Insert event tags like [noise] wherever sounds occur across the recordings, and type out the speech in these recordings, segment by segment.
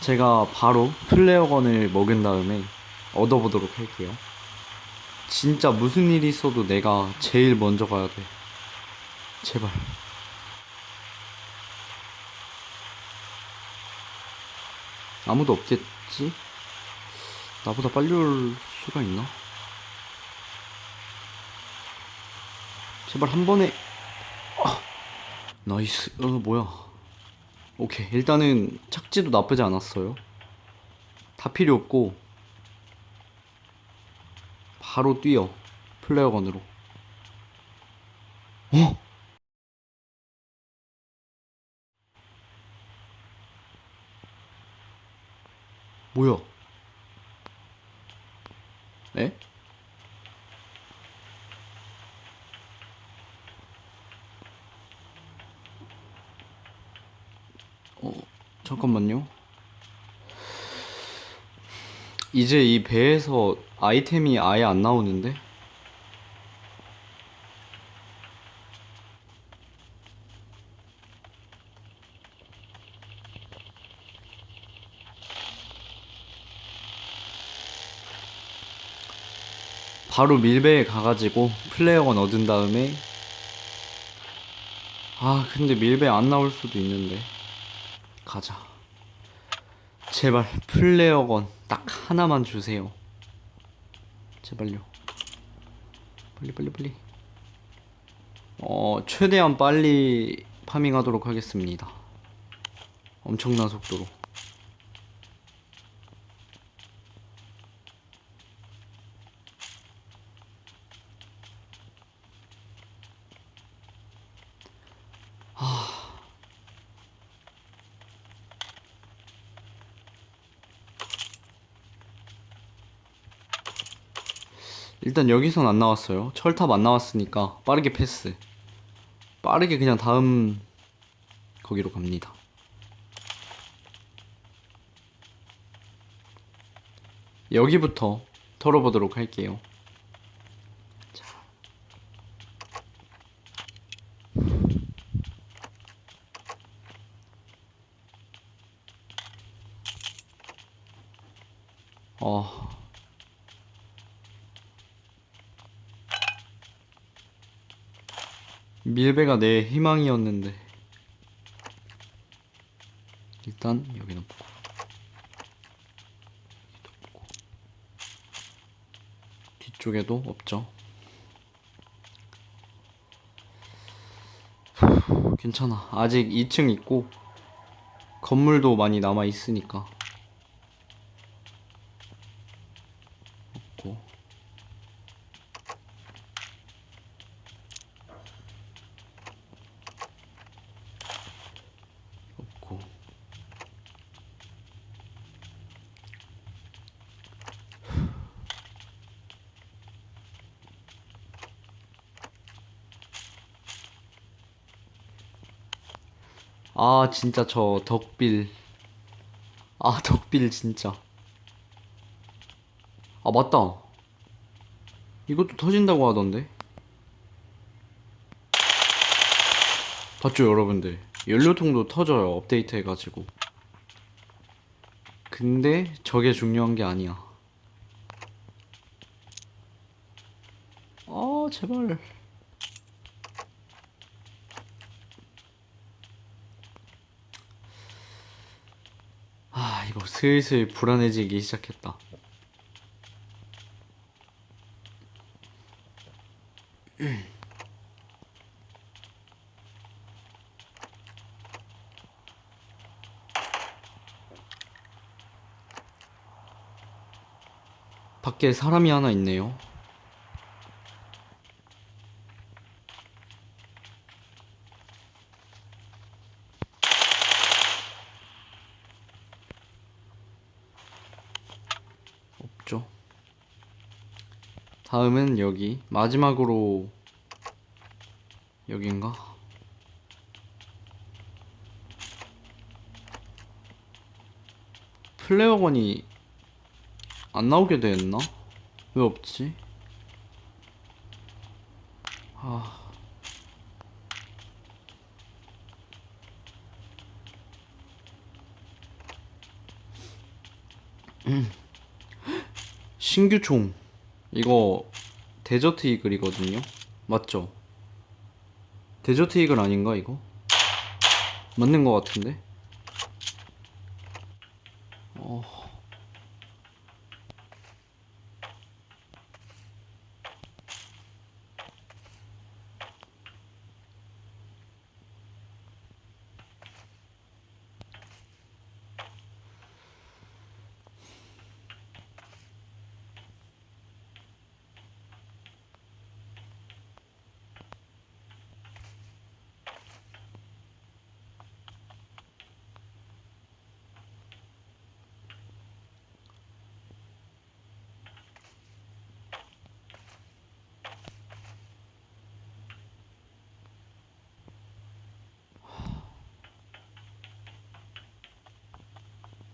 제가 바로 플레어건을 먹은 다음에 얻어보도록 할게요. 진짜 무슨 일이 있어도 내가 제일 먼저 가야 돼. 제발. 아무도 없겠지? 나보다 빨리 올 수가 있나? 제발 한 번에 아, 나이스 어 뭐야 오케이. 일단은 착지도 나쁘지 않았어요. 다 필요 없고 바로 뛰어. 플레어건으로. 어? 뭐야? 에? 잠깐만요. 이제 이 배에서 아이템이 아예 안 나오는데? 바로 밀배에 가가지고 플레어건 얻은 다음에 아 근데 밀배 안 나올 수도 있는데 가자 제발 플레어건 딱 하나만 주세요. 제발요. 빨리 빨리 빨리. 어 최대한 빨리 파밍하도록 하겠습니다. 엄청난 속도로 일단 여기선 안 나왔어요. 철탑 안 나왔으니까 빠르게 패스. 빠르게 그냥 다음 거기로 갑니다. 여기부터 털어보도록 할게요. 자. 어. 밀배가 내 희망이었는데. 일단 보고. 여기도 보고. 뒤쪽에도 없죠? 후, [sighs] 괜찮아. 아직 2층 있고 건물도 많이 남아 있으니까 없고 없고 아 진짜 저 덕빌. 아 [laughs] 덕빌 진짜. 아 맞다. 이것도 터진다고 하던데? 봤죠 여러분들? 연료통도 터져요 업데이트 해가지고. 근데 저게 중요한 게 아니야. 아 제발 아 이거 슬슬 불안해지기 시작했다 밖에 사람이 하나 있네요. 없죠. 다음은 여기 마지막으로 여긴가? 플레어건이 안 나오게 됐나? 왜 없지? 아. 신규 총. 이거 데저트 이글이거든요. 맞죠? 데저트 이글 아닌가 이거? 맞는 것 같은데? 어.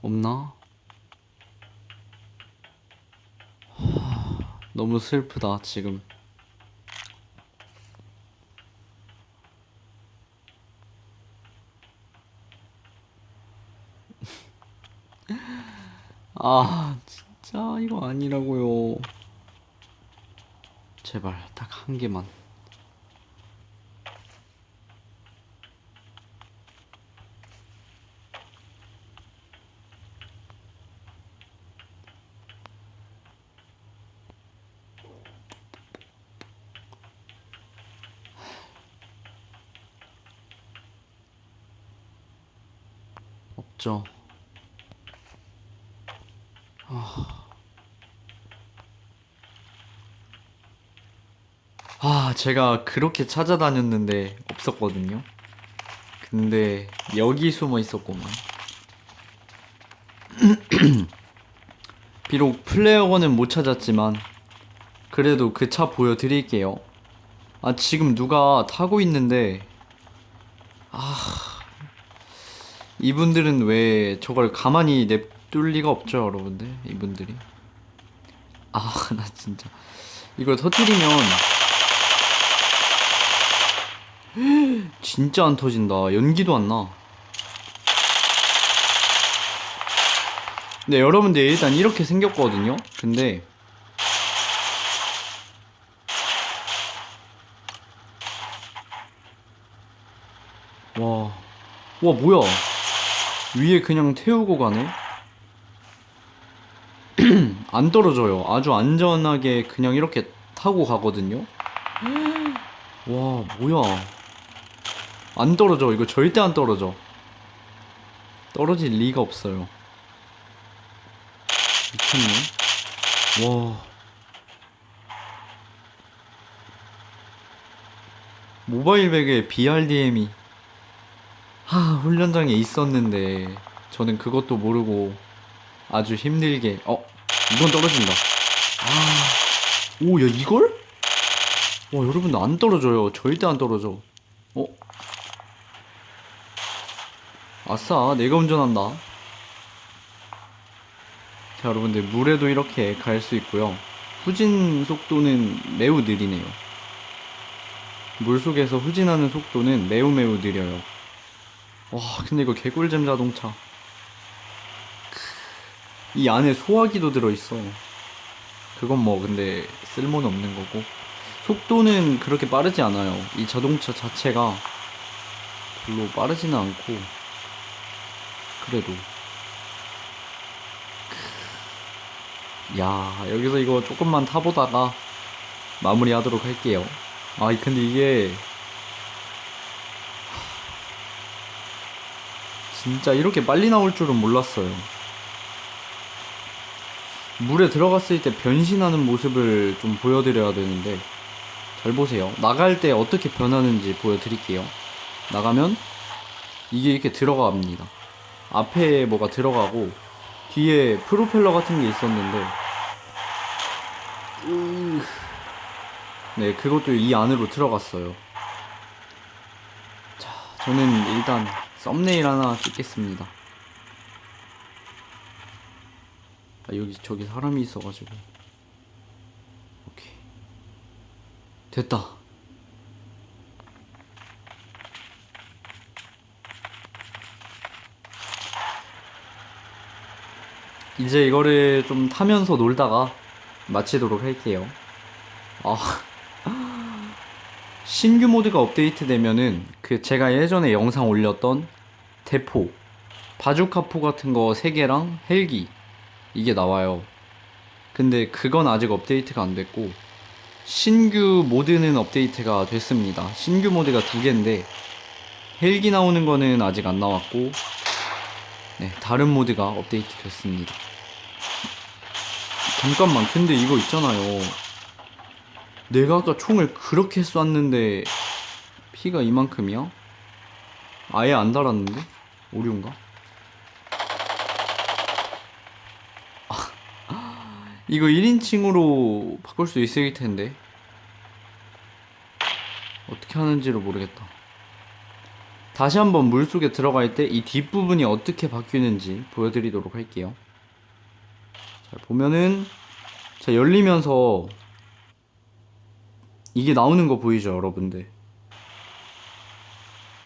없나? 하, 너무 슬프다 지금. [laughs] 아 진짜 이거 아니라고요. 제발 딱 한 개만. 없죠. 아, 제가 그렇게 찾아다녔는데 없었거든요. 근데 여기 숨어 있었구만. [clears throat] 비록 플레어건은 못 찾았지만 그래도 그 차 보여드릴게요. 아, 지금 누가 타고 있는데 아, 이분들은 왜 저걸 가만히 냅둘 리가 없죠, 여러분들. 이분들이. 아, [laughs] 나 진짜 이걸 터뜨리면 [gasps] 진짜 안 터진다. 연기도 안 나. 네, 여러분들 일단 이렇게 생겼거든요. 근데 와, 와 뭐야? 위에 그냥 태우고 가네. [clears throat] 안 떨어져요. 아주 안전하게 그냥 이렇게 타고 가거든요. [gasps] 와, 뭐야? 안 떨어져. 이거 절대 안 떨어져. 떨어질 리가 없어요. 미쳤네. 와. 모바일 백에 BRDM이 하, 훈련장에 있었는데 저는 그것도 모르고 아주 힘들게 어, 이건 떨어진다. 아. 오, 야, 이걸? 와, 여러분들 안 떨어져요. 절대 안 떨어져. 어? 아싸, 내가 운전한다. 자, 여러분들, 물에도 이렇게 갈 수 있고요. 후진 속도는 매우 느리네요. 물 속에서 후진하는 속도는 매우 매우 느려요. 와, 근데 이거 개꿀잼 자동차. 이 안에 소화기도 들어있어. 그건 뭐, 근데 쓸모는 없는 거고. 속도는 그렇게 빠르지 않아요. 이 자동차 자체가 별로 빠르지는 않고. 그래도. 야, 여기서 이거 조금만 타보다가 마무리하도록 할게요. 아, 근데 이게 진짜 이렇게 빨리 나올 줄은 몰랐어요. 물에 들어갔을 때 변신하는 모습을 좀 보여드려야 되는데 잘 보세요. 나갈 때 어떻게 변하는지 보여드릴게요. 나가면 이게 이렇게 들어갑니다. 앞에 뭐가 들어가고 뒤에 프로펠러 같은 게 있었는데 으... 네 그것도 이 안으로 들어갔어요. 자 저는 일단 썸네일 하나 찍겠습니다. 아, 여기 저기 사람이 있어가지고 오케이 됐다. 이제 이거를 좀 타면서 놀다가 마치도록 할게요. 아, [laughs] 신규 모드가 업데이트 되면은 그 제가 예전에 영상 올렸던 대포, 바주카포 같은 거 3개랑 헬기 이게 나와요. 근데 그건 아직 업데이트가 안 됐고 신규 모드는 업데이트가 됐습니다. 신규 모드가 두 개인데 헬기 나오는 거는 아직 안 나왔고 네, 다른 모드가 업데이트 됐습니다. 잠깐만, 근데 이거 있잖아요. 내가 아까 총을 그렇게 쐈는데 피가 이만큼이야? 아예 안 달았는데? 오류인가? 아, 이거 1인칭으로 바꿀 수 있을 텐데 어떻게 하는지를 모르겠다. 다시 한번 물속에 들어갈 때 이 뒷부분이 어떻게 바뀌는지 보여드리도록 할게요. 자, 보면은 자, 열리면서 이게 나오는 거 보이죠, 여러분들?